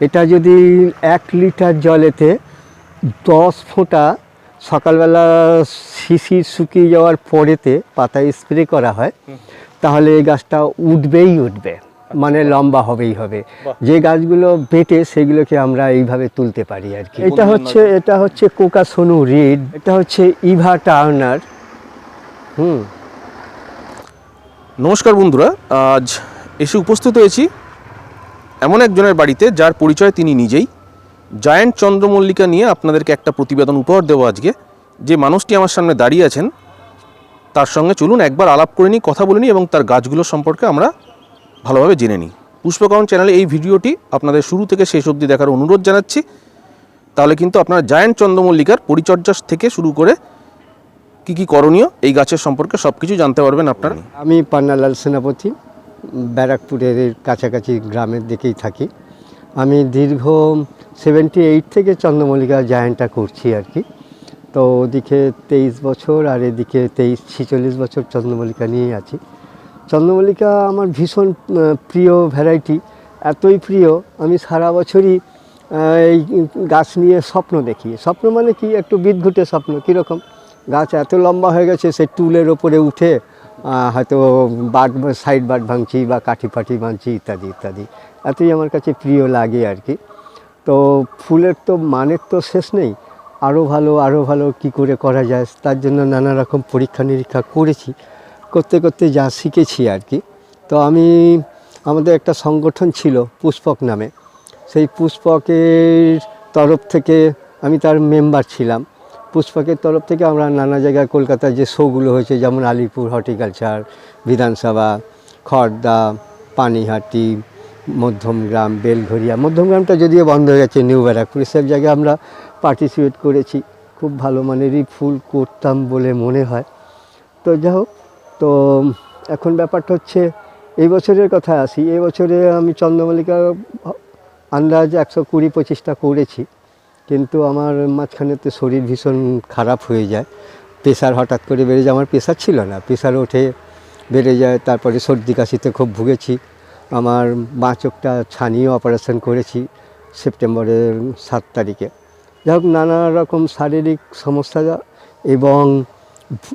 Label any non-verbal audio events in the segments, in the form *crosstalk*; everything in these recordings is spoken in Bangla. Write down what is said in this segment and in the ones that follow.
এটা যদি এক লিটার জলেতে দশ ফোঁটা সকালবেলা শিশির শুকিয়ে যাওয়ার পরেতে পাতায় স্প্রে করা হয় তাহলে এই গাছটা উঠবেই উঠবে মানে লম্বা হবেই হবে। যে গাছগুলো বেটে সেগুলোকে আমরা এইভাবে তুলতে পারি আর কি। এটা হচ্ছে এটা হচ্ছে কোকা সোনু রিড এটা হচ্ছে ইভা টার্নার। হুম। নমস্কার বন্ধুরা আজ এসে উপস্থিত হয়েছি এমন একজনের বাড়িতে যার পরিচয় তিনি নিজেই। জায়ান্ট চন্দ্রমল্লিকা নিয়ে আপনাদেরকে একটা প্রতিবেদন উপহার দেবো আজকে। যে মানুষটি আমার সামনে দাঁড়িয়ে আছেন, তার সঙ্গে চলুন একবার আলাপ করে নিই, কথা বলে নিই এবং তার গাছগুলো সম্পর্কে আমরা ভালোভাবে জেনে নিই। পুষ্পকরণ চ্যানেলে এই ভিডিওটি আপনাদের শুরু থেকে শেষ অবধি দেখার অনুরোধ জানাচ্ছি। তাহলে কিন্তু আপনারা জায়ান্ট চন্দ্রমল্লিকার পরিচর্যা থেকে শুরু করে কি কি করণীয়, এই গাছের সম্পর্কে সব কিছু জানতে পারবেন আপনারা। আমি পান্নালাল সেনাপতি। ব্যারাকপুরের কাছাকাছি গ্রামের দিকেই থাকি। আমি দীর্ঘ সেভেন্টি এইট থেকে চন্দ্রমল্লিকা জায়ান্টটা করছি আর কি। তো ওদিকে তেইশ বছর আর এদিকে তেইশ, ছিচল্লিশ বছর চন্দ্রমল্লিকা নিয়েই আছি। চন্দ্রমল্লিকা আমার ভীষণ প্রিয় ভ্যারাইটি এতই প্রিয়, আমি সারা বছরই এই গাছ নিয়ে স্বপ্ন দেখি। স্বপ্ন মানে কি? একটু বিদঘুটে স্বপ্ন, কীরকম? গাছ এত লম্বা হয়ে গেছে সে টুলের ওপরে উঠে হয়তো বাট সাইড বাট ভাঙছি বা কাঠি ফাঠি ভাঙছি ইত্যাদি ইত্যাদি। এতই আমার কাছে প্রিয় লাগে আর কি। তো ফুলের তো মানের তো শেষ নেই। আরও ভালো আরও ভালো কি করে করা যায়, তার জন্য নানা রকম পরীক্ষা নিরীক্ষা করেছি। করতে করতে যা শিখেছি আর কি। তো আমি, আমাদের একটা সংগঠন ছিল পুষ্পক নামে। সেই পুষ্পকের তরফ থেকে আমি তার মেম্বার ছিলাম। পুষ্পকের তরফ থেকে আমরা নানা জায়গায় কলকাতায় যে শোগুলো হয়েছে, যেমন আলিপুর হর্টিকালচার, বিধানসভা খড়দা পানিহাটি, মধ্যমগ্রাম বেলঘরিয়া মধ্যমগ্রামটা যদিও বন্ধ হয়ে গেছে, নিউ ব্যারাকপুর সব জায়গায় আমরা পার্টিসিপেট করেছি। খুব ভালো মানেরই ফুল করতাম বলে মনে হয়। তো যাই হোক, তো এখন ব্যাপারটা হচ্ছে, এই বছরের কথা আসি, এই বছরে আমি চন্দ্রমল্লিকা আন্দাজ একশো কুড়ি পঁচিশটা করেছি। কিন্তু আমার মাঝখানেতে শরীর ভীষণ খারাপ হয়ে যায়। প্রেশার হঠাৎ করে বেড়ে যায়, আমার প্রেশার ছিল না। প্রেশার ওঠে বেড়ে যায়, তারপরে সর্দি কাশিতে খুব ভুগেছি। আমার বাঁ চোখটা ছানিয়ে অপারেশন করেছি সেপ্টেম্বরের সাত তারিখে। যাই নানা রকম শারীরিক সমস্যা এবং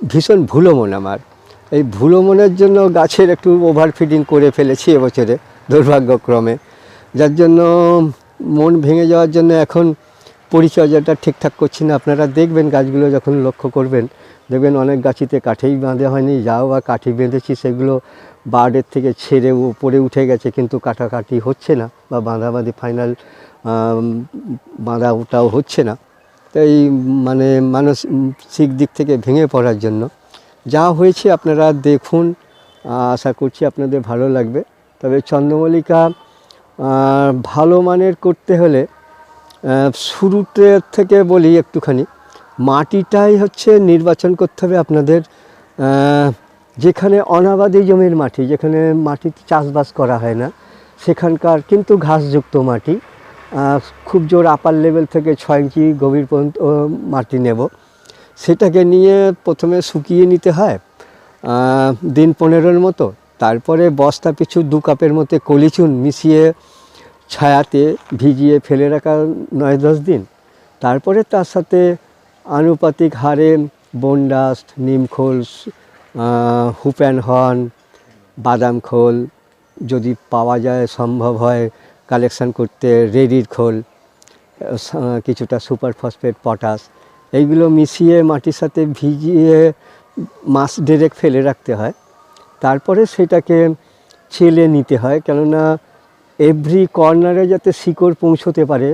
ভীষণ ভুলো মন আমার। এই ভুলো মনের জন্য গাছের একটু ওভার ফিডিং করে ফেলেছি এবছরে, দুর্ভাগ্যক্রমে। যার জন্য মন ভেঙে যাওয়ার জন্য এখন পরিচর্যাটা ঠিকঠাক করছি না, আপনারা দেখবেন গাছগুলো যখন লক্ষ্য করবেন, দেখবেন অনেক গাছিতে কাঠেই বাঁধে হয়নি, যাও বা কাঠি বেঁধেছি, সেগুলো বার্ডের থেকে ছেড়ে উপরে উঠে গেছে, কিন্তু কাটাকাটি হচ্ছে না বা বাঁধাবাঁধি ফাইনাল বাঁধা ওটাও হচ্ছে না। তাই মানে মানসিক দিক থেকে ভেঙে পড়ার জন্য যা হয়েছে আপনারা দেখুন, আশা করছি আপনাদের ভালো লাগবে। তবে চন্দ্রমল্লিকা ভালো মানের করতে হলে শুরুতে থেকে বলি একটুখানি, মাটিটাই হচ্ছে নির্বাচন করতে হবে আপনাদের যেখানে অনাবাদি জমির মাটি, যেখানে মাটিতে চাষবাস করা হয় না, সেখানকার কিন্তু ঘাসযুক্ত মাটি খুব জোর আপার লেভেল থেকে ছয় ইঞ্চি গভীর পর্যন্ত মাটি নেব। সেটাকে নিয়ে প্রথমে শুকিয়ে নিতে হয় দিন পনেরোর মতো, তারপরে বস্তা পিছু দু কাপের মতো কলিচুন মিশিয়ে ছায়াতে ভিজিয়ে ফেলে রাখা নয় দশ দিন। তারপরে তার সাথে আনুপাতিক হারে বনডাস্ট নিমখোল হুপ্যান হর্ন, বাদাম খোল যদি পাওয়া যায়, সম্ভব হয় কালেকশন করতে, রেডির খোল কিছুটা সুপার ফসফেট পটাশ, এইগুলো মিশিয়ে মাটির সাথে ভিজিয়ে মাস ডেরেক ফেলে রাখতে হয়। তারপরে সেটাকে ছেলে নিতে হয়। কেননা এভরি কর্নারে যাতে শিকড় পৌঁছতে পারে,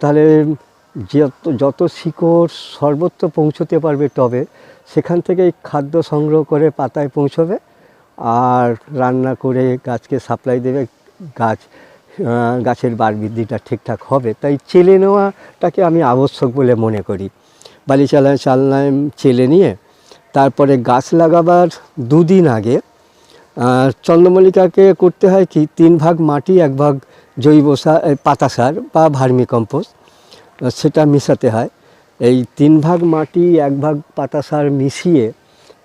তাহলে যত যত শিকড় সর্বত্র পৌঁছতে পারবে টবে, সেখান থেকেই খাদ্য সংগ্রহ করে পাতায় পৌঁছবে আর রান্না করে গাছকে সাপ্লাই দেবে, গাছ গাছের বার বৃদ্ধিটা ঠিকঠাক হবে। তাই চেলে নেওয়াটাকে আমি আবশ্যক বলে মনে করি। বালি চালায়, চালনায় চেলে নিয়ে তারপরে গাছ লাগাবার দুদিন আগে চন্দ্রমল্লিকাকে করতে হয় কি? তিন ভাগ মাটি, এক ভাগ জৈব সার পাতা সার বা ভার্মি কম্পোস্ট সেটা মিশাতে হয়। এই তিন ভাগ মাটি, এক ভাগ পাতা সার মিশিয়ে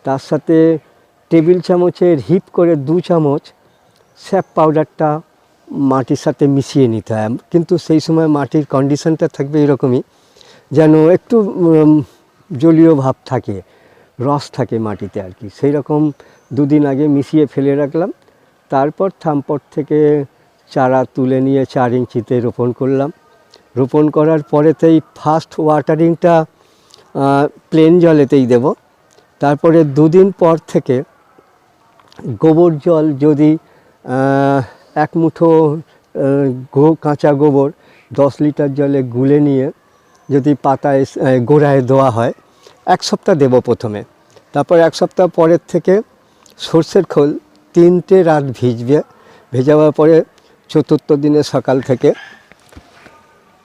তার সাথে টেবিল চামচের হিপ করে দু চামচ স্যাপ পাউডারটা মাটির সাথে মিশিয়ে নিতে হয়। কিন্তু সেই সময় মাটির কন্ডিশনটা থাকবে এরকমই যেন একটু জলীয় ভাব থাকে, রস থাকে মাটিতে আর কি। সেই রকম দুদিন আগে মিশিয়ে ফেলে রাখলাম। তারপর থামপট থেকে চারা তুলে নিয়ে চার ইঞ্চিতে রোপণ করলাম। রোপণ করার পরেতেই ফার্স্ট ওয়াটারিংটা প্লেন জলেতেই দেব। তারপরে দুদিন পর থেকে গোবর জল যদি এক মুঠো গো, কাঁচা গোবর দশ লিটার জলে গুলে নিয়ে যদি পাতায় গোড়ায় দেওয়া হয়, এক সপ্তাহ দেব প্রথমে। তারপর এক সপ্তাহ পরের থেকে সর্ষের খোল তিনটে রাত ভিজবে ভেজাবার পরে চতুর্থ দিনে সকাল থেকে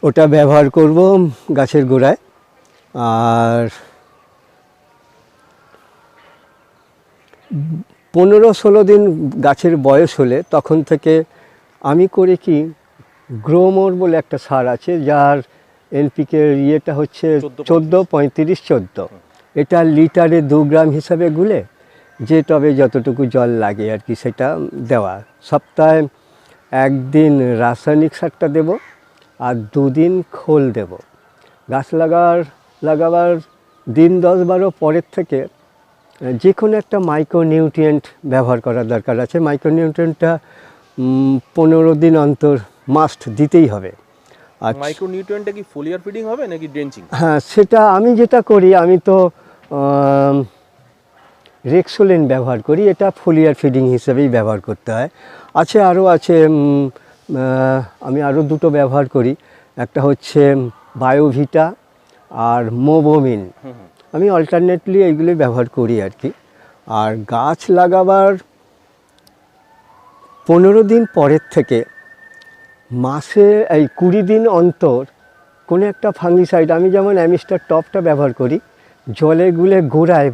ওটা ব্যবহার করব গাছের গোড়ায়। আর পনেরো ষোলো দিন গাছের বয়স হলে তখন থেকে আমি করে কি গ্রোমোর বলে একটা সার আছে যার এনপিকে ইয়েটা হচ্ছে চোদ্দ পঁয়ত্রিশ চোদ্দ। এটা লিটারে দু গ্রাম হিসাবে গুলে যে টবে যতটুকু জল লাগে আর কি সেটা দেওয়া। সপ্তাহে একদিন রাসায়নিক সারটা দেব আর দুদিন খোল দেব। গাছ লাগার লাগাবার দিন দশ বারো পরের থেকে যে কোনো একটা মাইক্রোনিউট্রিয়েন্ট ব্যবহার করার দরকার আছে। মাইক্রোনিউট্রিয়েন্টটা পনেরো দিন অন্তর মাস্ট দিতেই হবে। আর মাইক্রো নিউট্রিয়েন্টটা কি ফোলিয়ার ফিডিং হবে নাকি ড্রেঞ্চিং হ্যাঁ সেটা আমি যেটা করি আমি তো রেক্সোলেন ব্যবহার করি এটা ফোলিয়ার ফিডিং হিসেবেই ব্যবহার করতে হয়। আছে আরও আছে আমি আরও দুটো ব্যবহার করি। একটা হচ্ছে বায়োভিটা আর মোবোমিন আমি অল্টারনেটলি এইগুলোই ব্যবহার করি আর কি। আর গাছ লাগাবার পনেরো দিন পরের থেকে মাসে এই কুড়ি দিন অন্তর কোনো একটা ফাঙ্গিসাইড আমি যেমন অ্যামিস্টার টপটা ব্যবহার করি জলে গুলে গোড়ায়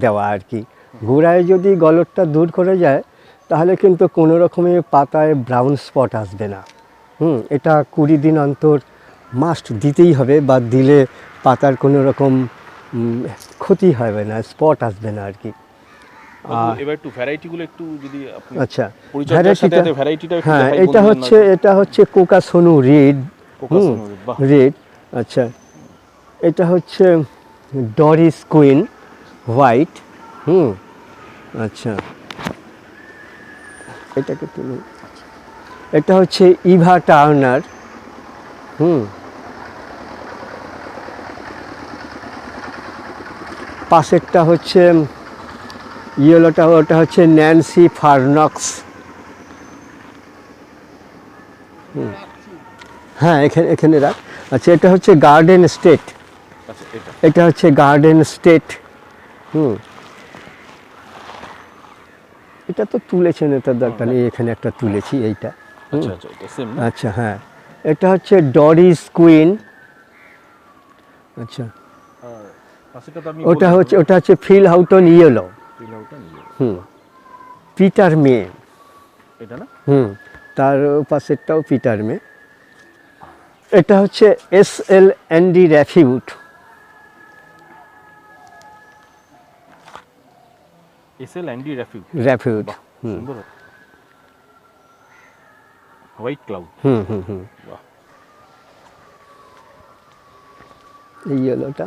দেওয়া আর কি। গোড়ায় যদি গলতটা দূর করে যায় তাহলে কিন্তু কোনো রকমের পাতায় ব্রাউন স্পট আসবে না। হুম এটা কুড়ি দিন অন্তর মাস্ট দিতেই হবে বা দিলে পাতার কোনো রকম ক্ষতি হবে না স্পট আসবে না আর কি। আর- এবার একটু ভ্যারাইটিগুলো একটু যদি আচ্ছা পরিচর্যার ভ্যারাইটিটা ভ্যারাইটিটা হ্যাঁ এটা হচ্ছে এটা হচ্ছে কোকা সোনু রেড। রেড আচ্ছা। এটা হচ্ছে ডরিস কুইন। হোয়াইট হুম আচ্ছা। এটাকে তুলুন। এটা হচ্ছে ইভা টার্নার হুম। পাশেরটা হচ্ছে ইয়েলোটা ওটা হচ্ছে ন্যান্সি ফার্নক্স। হুম। হ্যাঁ এখানে এখানে রাখ। আচ্ছা এটা হচ্ছে গার্ডেন স্টেট। আচ্ছা এটা। হচ্ছে গার্ডেন স্টেট। হুম। এটা তো তুলেছেন এটা দরকার নেই এখানে একটা তুলেছি এইটা। আচ্ছা আচ্ছা আচ্ছা হ্যাঁ। এটা হচ্ছে ডরিস কুইন। আচ্ছা। ওটা হচ্ছে ওটা হচ্ছে ফিল হাউটন ইয়েলো। হুম। Peter May. এটা না? হুম। তার পাশেরটাও পিটার মে। এটা হচ্ছে এস এল অ্যান্ডি ডি র্যাফিউট। এসএল অ্যান্ডি সুন্দর। হোয়াইট ক্লাউড হুম হুম হুম। এই ইয়েলোটা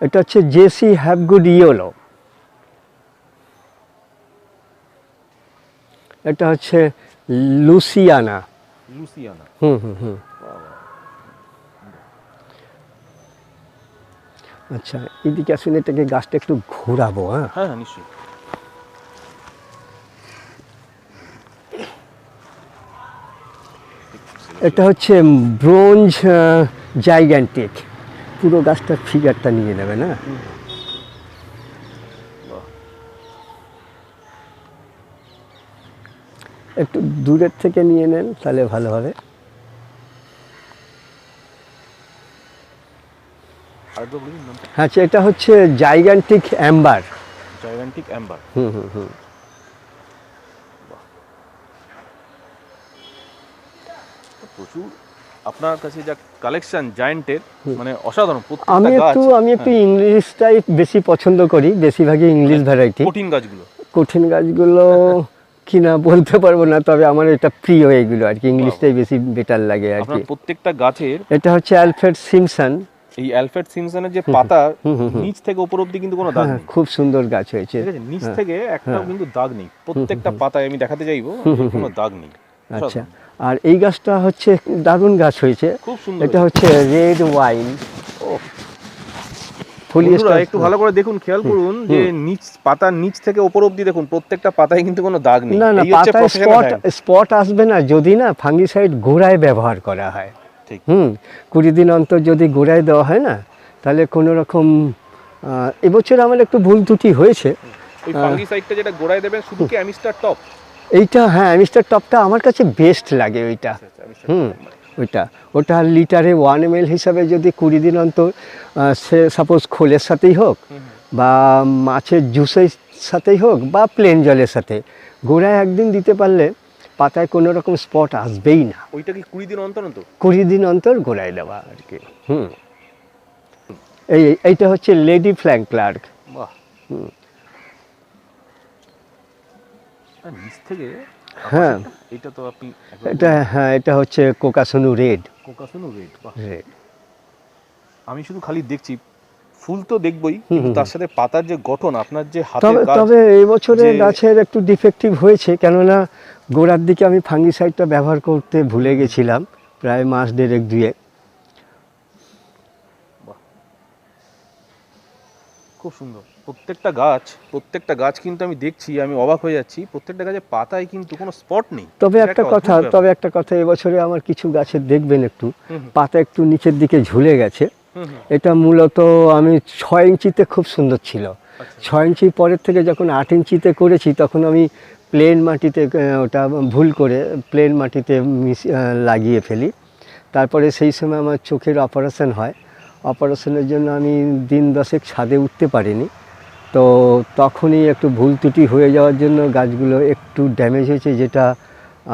এটা হচ্ছে জেসি হ্যাভ গুড ইয়েলো এটা হচ্ছে লুসিয়ানা লুসিয়ানা হুম হুম হুম। আচ্ছা এদিকে আসুন এটাকে গাছটা একটু ঘোরাবো হ্যাঁ? হ্যাঁ হ্যাঁ নিশ্চয়ই। এটা হচ্ছে ব্রোঞ্জ জাইগ্যান্টিক পুরো গাছটার ফিগারটা নিয়ে নেবে না? একটু দূরের থেকে নিয়ে নেন তাহলে ভালো হবে। আচ্ছা এটা হচ্ছে জাইগ্যান্টিক অ্যাম্বার জাইগান্টিক অ্যাম্বার হুম হুম হুম। প্রচুর আপনার কাছে যা কালেকশন জায়েন্টের মানে অসাধারণ আমি একটু আমি একটু হ্যাঁ, ইংলিশটাই বেশি পছন্দ করি বেশিরভাগই ইংলিশ ভ্যারাইটি কঠিন গাছগুলো? কঠিন গাছগুলো *laughs* কিনা বলতে পারব না তবে আমার এটা প্রিয় এগুলো আর কি ইংলিশটাই বেশি বেটার লাগে আর কি। প্রত্যেকটা গাছের এটা হচ্ছে অ্যালফ্রেড সিমসন এই অ্যালফ্রেড সিমসনের যে পাতা নিচ থেকে উপর অব্দি কিন্তু কোনো দাগ হ্যাঁ নেই। খুব সুন্দর গাছ হয়েছে। ঠিক আছে নিচ থেকে একটাও কিন্তু দাগ নেই। প্রত্যেকটা পাতায় আমি দেখাতে চাইব কোনো দাগ নেই। আচ্ছা। আর এই গাছটা হচ্ছে দারুণ গাছ হয়েছে। এটা হচ্ছে রেড ওয়াইন। ফলিয়েস্টার একটু ভালো করে দেখুন খেয়াল করুন যে নিচ পাতার নিচ থেকে ওপর অব্দি দেখুন প্রত্যেকটা পাতায় কিন্তু কোনো দাগ নেই। না না পাতায় স্পট স্পট আসবে না যদি না ফাঙ্গিসাইড গোড়ায় ব্যবহার করা হয়। ঠিক। হুম কুড়ি দিন অন্তর যদি গোড়ায় দেওয়া হয় না তাহলে কোনো রকম এবছর আমার একটু ভুল ত্রুটি হয়েছে। ওই ফাঙ্গিসাইডটা যেটা গোড়ায় দেবেন শুধু কি অ্যামিস্টার টপ? এইটা হ্যাঁ মিস্টার টপটা আমার কাছে বেস্ট লাগে ওইটা। হুম ওইটা। ওটা লিটারে ওয়ান এম হিসাবে যদি কুড়ি দিন অন্তর সে সাপোজ খোলের সাথেই হোক বা মাছের জুসের সাথেই হোক বা প্লেন জলের সাথে গোড়ায় একদিন দিতে পারলে পাতায় কোনো রকম স্পট আসবেই না। ওইটা কি কুড়ি দিন অন্তর অন্তর? কুড়ি দিন অন্তর গোড়ায় দেওয়া আর কি হুম। এই এইটা হচ্ছে লেডি ফ্ল্যাঙ্ক ক্লার্ক বাহ আর নিচ থেকে হ্যাঁ। এটা তো আপনি এটা হ্যাঁ এটা হচ্ছে কোকাসনু রেড। কোকাসুনো রেড রেড। আমি শুধু খালি দেখছি ফুল তো দেখবই তার সাথে পাতার যে গঠন আপনার যে তবে তবে এই বছরে গাছের একটু ডিফেক্টিভ হয়েছে কেননা গোড়ার দিকে আমি ফাঙ্গিসাইডটা ব্যবহার করতে ভুলে গেছিলাম প্রায় মাস দেড়েক দুয়ে। খুব সুন্দর। প্রত্যেকটা গাছ প্রত্যেকটা গাছ কিন্তু আমি দেখছি আমি অবাক হয়ে যাচ্ছি প্রত্যেকটা গাছের পাতায় কিন্তু কোনো স্পট নেই। তবে একটা কথা তবে একটা কথা এবছরে আমার কিছু গাছের দেখবেন একটু। পাতা একটু নিচের দিকে ঝুলে গেছে। এটা মূলত আমি ছয় ইঞ্চিতে খুব সুন্দর ছিল। আচ্ছা। ছয় ইঞ্চি পরের থেকে যখন আট ইঞ্চিতে করেছি তখন আমি প্লেন মাটিতে ওটা ভুল করে প্লেন মাটিতে লাগিয়ে ফেলি। তারপরে সেই সময় আমার চোখের অপারেশন হয়। অপারেশনের জন্য আমি দিন দশেক ছাদে উঠতে পারিনি। তো তখনই একটু ভুল ত্রুটি হয়ে যাওয়ার জন্য গাছগুলো একটু ড্যামেজ হয়েছে যেটা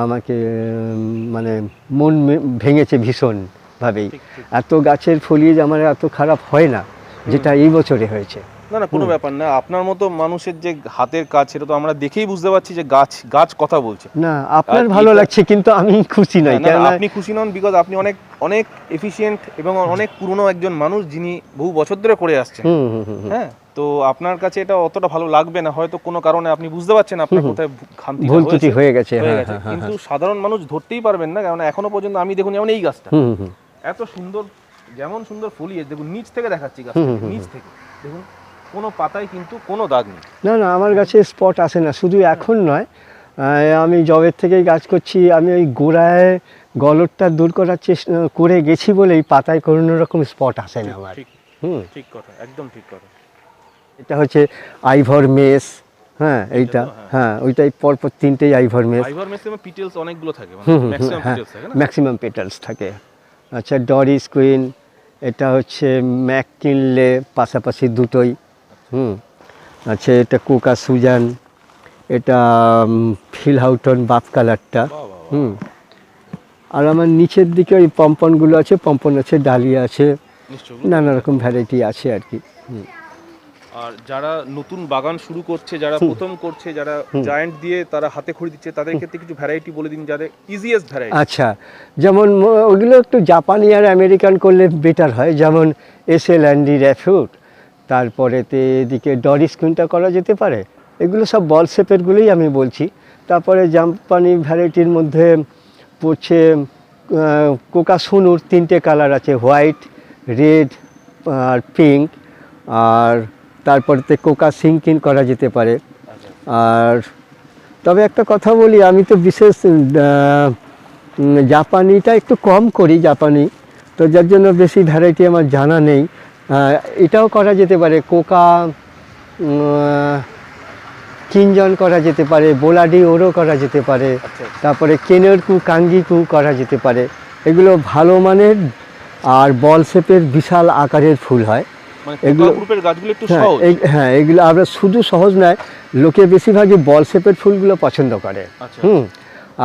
আমাকে মানে মন ভেঙেছে ভীষণভাবেই। এত গাছের ফলিয়েজ আমার এত খারাপ হয় না যেটা এই বছরে হয়েছে। না না কোনো ব্যাপার না। আপনার মতো মানুষের যে হাতের কাজ সেটা তো আমরা দেখেই বুঝতে পারছি যে গাছ গাছ কথা বলছে। না আপনার ভালো লাগছে কিন্তু আমি খুশি নই। না, আপনি খুশি নন বিকজ আপনি অনেক অনেক এফিশিয়েন্ট এবং অনেক পুরনো একজন মানুষ যিনি বহু বছর ধরে করে আসছেন। হ্যাঁ তো আপনার কাছে এটা অতটা ভালো লাগবে না। হয়তো কোনো কারণে আপনি বুঝতে পারছেন আপনার কোথায় খামতিটা ভুল ত্রুটি হয়ে গেছে হয়ে হ্যাঁ গেছে। হ্যাঁ কিন্তু সাধারণ মানুষ ধরতেই পারবেন না কারণ এখনও পর্যন্ত আমি দেখুন যেমন এই গাছটা। এত সুন্দর যেমন সুন্দর ফুলিয়ে দেখুন নিচ থেকে দেখাচ্ছি গাছ নিচ থেকে। দেখুন কোনো পাতায় কিন্তু কোনো দাগ নেই। না না আমার গাছে স্পট আসে না শুধু এখন নয় আমি জবের থেকেই কাজ করছি আমি ওই গোড়ায় গলতটা দূর করার চেষ্টা করে গেছি বলেই পাতায় কোনো রকম স্পট আসে না আমার। ঠিক হুম। ঠিক কথা একদম ঠিক কথা। এটা হচ্ছে আইভর মেস হ্যাঁ এইটা হ্যাঁ। হ্যাঁ ওইটাই পরপর তিনটেই আইভর মেস ফাইবার মেসে পিটেলস অনেকগুলো থাকে মানে ম্যাক্সিমাম পিটেলস থাকে না? ম্যাক্সিমাম পেটালস থাকে। আচ্ছা ডরিস কুইন এটা হচ্ছে ম্যাক কিনলে পাশাপাশি দুটোই। হুম। আচ্ছা এটা কোকা সুজান এটা ফিল হাউটন বাপ কালারটা। হুম। আর আমার নিচের দিকে ওই পম্পনগুলো আছে পম্পন আছে ডালিয়া আছে নানা রকম ভ্যারাইটি আছে আর কি। হুম। আর যারা নতুন বাগান শুরু করছে যারা প্রথম করছে যারা জায়ান্ট দিয়ে তারা হাতে খড়ি দিচ্ছে তাদের ক্ষেত্রে কিছু ভ্যারাইটি বলে দিন যাদের ইজিয়েস্ট ভ্যারাইটি আচ্ছা যেমন ওগুলো একটু জাপানি আর আমেরিকান করলে বেটার হয় যেমন এস এল অ্যান্ডি র্যাফুট তারপরেতে এদিকে ডরিস কুইনটা করা যেতে পারে। এগুলো সব বল শেপেরগুলোই আমি বলছি। তারপরে জাম্পানি ভ্যারাইটির মধ্যে পড়ছে কোকা সুনুর তিনটে কালার আছে, হোয়াইট, রেড আর পিঙ্ক। আর তারপরেতে কোকা সিঙ্কিন করা যেতে পারে। আর তবে একটা কথা বলি, আমি তো বিশেষ জাপানিটা একটু কম করি, জাপানি। তো যার জন্য বেশি ভ্যারাইটি আমার জানা নেই। এটাও করা যেতে পারে কোকা কিঞ্জন করা যেতে পারে বোলাডি ওরও করা যেতে পারে আচ্ছা তারপরে কেনেরকু কাঙ্গিকু করা যেতে পারে। এগুলো ভালো মানের আর বল শেপের বিশাল আকারের ফুল হয়। মানে এগুলো- হ্যাঁ হ্যাঁ এগুলো আমরা শুধু সহজ নয় লোকে বেশিরভাগই বল শেপের ফুলগুলো পছন্দ করে। আচ্ছা হুম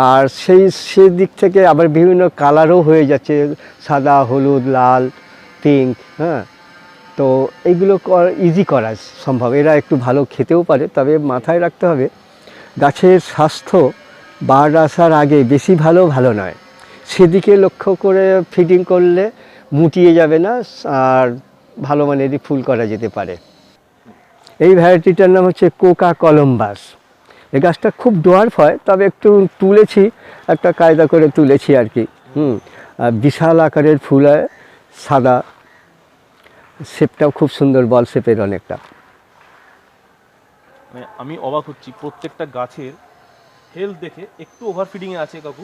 আর সেই সেদিক থেকে আবার বিভিন্ন কালারও হয়ে যাচ্ছে সাদা হলুদ লাল পিঙ্ক হ্যাঁ। তো এইগুলো ইজি করা সম্ভব। এরা একটু ভালো খেতেও পারে, তবে মাথায় রাখতে হবে, গাছের স্বাস্থ্য বার্ড আসার আগে বেশি ভালো ভালো নয়। সেদিকে লক্ষ্য করে ফিডিং করলে মুটিয়ে যাবে না, আর ভালো মানেরই ফুল করা যেতে পারে। এই ভ্যারাইটিটার নাম হচ্ছে কোকা কলম্বাস। এই গাছটা খুব ডোয়ার্ফ হয়, তবে একটু তুলেছি, একটা কায়দা করে তুলেছি আর কি। হুম বিশাল আকারের ফুল হয়, সাদা। শেপটাও খুব সুন্দর বল শেপের অনেকটা। মানে আমি অবাক হচ্ছি প্রত্যেকটা গাছের হেলথ দেখে একটু ওভার ফিডিং এ আছে কাকু।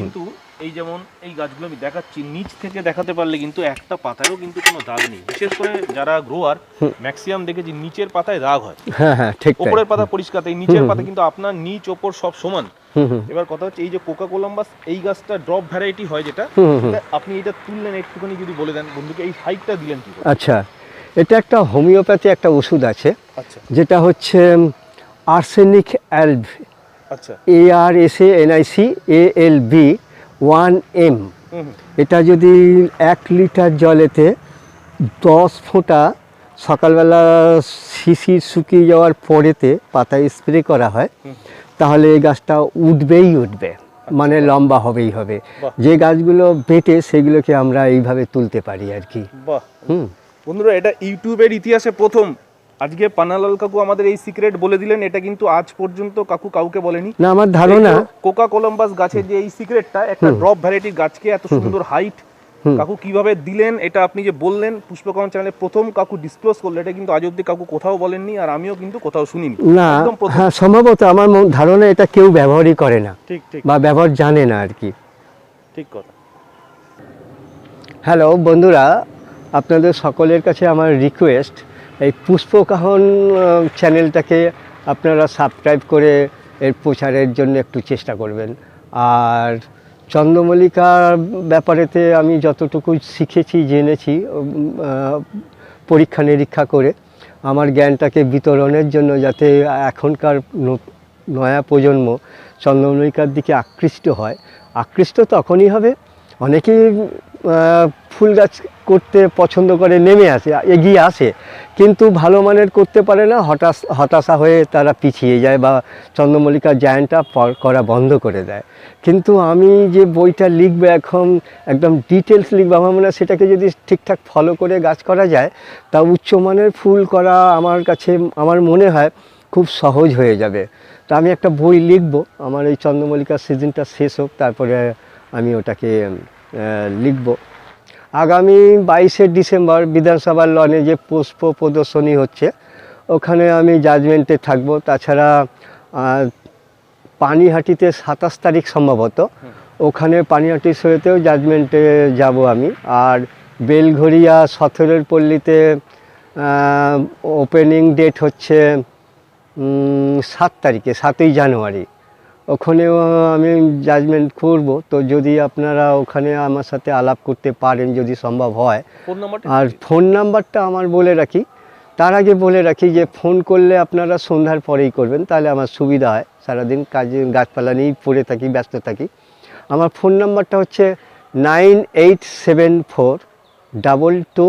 কিন্তু এই যেমন এই গাছগুলো আমি দেখাচ্ছি নিচ থেকে দেখাতে পারলে কিন্তু একটা পাতায়ও কিন্তু কোনো দাগ নেই। বিশেষ করে যারা গ্রোয়ার ম্যাক্সিমাম দেখেছি নিচের পাতায় দাগ হয়। হ্যাঁ হ্যাঁ ঠিক ওপরের পাতা পরিষ্কার তাই নিচের পাতা কিন্তু আপনার নিচ ওপর সব সমান। এবার কথা হচ্ছে এই যে কোকা কোলাম্বাস এই গাছটা ড্রপ ভ্যারাইটি হয় যেটা। আপনি এটা তুললেন একটুখানি যদি বলে দেন বন্ধুকে এই হাইটটা দিলেন কি আচ্ছা এটা একটা হোমিওপ্যাথি একটা ওষুধ আছে আচ্ছা যেটা হচ্ছে আর্সেনিক অ্যালভ আচ্ছা A R S A NIC A L B one M. এটা যদি এক লিটার জলেতে দশ ফোঁটা সকালবেলা শিশির শুকিয়ে যাওয়ার পরেতে পাতায় স্প্রে করা হয়। তাহলে এই গাছটা উঠবেই উঠবে মানে লম্বা হবেই হবে। যে গাছগুলো বেটে সেগুলোকে আমরা এইভাবে তুলতে পারি আর কি। বাহ। হুম। বন্ধুরা এটা ইউটিউবের ইতিহাসে প্রথম। আজকে পানালাল কাকু আমাদের এই সিক্রেট বলে দিলেন এটা কিন্তু আজ পর্যন্ত কাকু কাউকে বলেনি। না আমার ধারণা কোকা কলম্বাস গাছের যে এই সিক্রেটটা একটা ড্রপ ভ্যারাইটির গাছকে এত সুন্দর হাইট কাকু কীভাবে দিলেন এটা আপনি যে বললেন পুষ্পকরণ চ্যানেলে প্রথম কাকু ডিসক্লোজ করল এটা কিন্তু আজ অব্দি কাকু কোথাও বলেননি আর আমিও কিন্তু কোথাও শুনিনি। না হ্যাঁ সম্ভবত আমার মন- ধারণা এটা কেউ ব্যবহারই করে না ঠিক ঠিক। বা ব্যবহার জানে না আর কি। ঠিক কথা। হ্যালো বন্ধুরা আপনাদের সকলের কাছে আমার রিকোয়েস্ট এই পুষ্পকাহন চ্যানেলটাকে আপনারা সাবস্ক্রাইব করে এর প্রচারের জন্য একটু চেষ্টা করবেন। আর চন্দ্রমল্লিকার ব্যাপারেতে আমি যতটুকু শিখেছি, জেনেছি পরীক্ষা নিরীক্ষা করে, আমার জ্ঞানটাকে বিতরণের জন্য যাতে এখনকার নয়া প্রজন্ম চন্দ্রমল্লিকার দিকে আকৃষ্ট হয়। আকৃষ্ট তখনই হবে। অনেকেই ফুল গাছ করতে পছন্দ করে, নেমে আসে, এগিয়ে আসে। কিন্তু ভালো মানের করতে পারে না, হতাশ, হতাশা হয়ে তারা পিছিয়ে যায় বা চন্দ্রমল্লিকার জায়ান্টটা করা বন্ধ করে দেয়। কিন্তু আমি যে বইটা লিখব এখন, একদম ডিটেলস লিখব, আমার মনে হয় সেটাকে যদি ঠিকঠাক ফলো করে গাছ করা যায়, তা উচ্চমানের ফুল করা আমার কাছে, আমার মনে হয় খুব সহজ হয়ে যাবে। তা আমি একটা বই লিখব, আমার এই চন্দ্রমল্লিকার সিজনটা শেষ হোক, তারপরে আমি ওটাকে লিখব। আগামী বাইশে ডিসেম্বর বিধানসভার লনে যে পুষ্প প্রদর্শনী হচ্ছে, ওখানে আমি জাজমেন্টে থাকব। তাছাড়া পানিহাটিতে সাতাশ তারিখ সম্ভবত। ওখানে পানিহাটি শোয়েতেও জাজমেন্টে যাব আমি। আর বেলঘরিয়া সথরের পল্লীতে ওপেনিং ডেট হচ্ছে সাত তারিখে, সাতই জানুয়ারি। ওখানেও আমি জাজমেন্ট করব। তো যদি আপনারা ওখানে আমার সাথে আলাপ করতে পারেন যদি সম্ভব হয়। আর ফোন নাম্বারটা আমার বলে রাখি। তার আগে বলে রাখি যে ফোন করলে আপনারা সন্ধ্যার পরেই করবেন তাহলে আমার সুবিধা হয়। সারাদিন কাজে গাছপালা নিয়েই পড়ে থাকি ব্যস্ত থাকি। আমার ফোন নাম্বারটা হচ্ছে nine eight seven four double two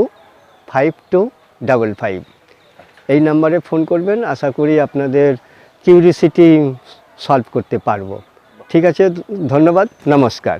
five two double five. এই নাম্বারে ফোন করবেন। আশা করি আপনাদের কিউরিসিটি সলভ করতে পারব। ঠিক আছে ধন্যবাদ নমস্কার।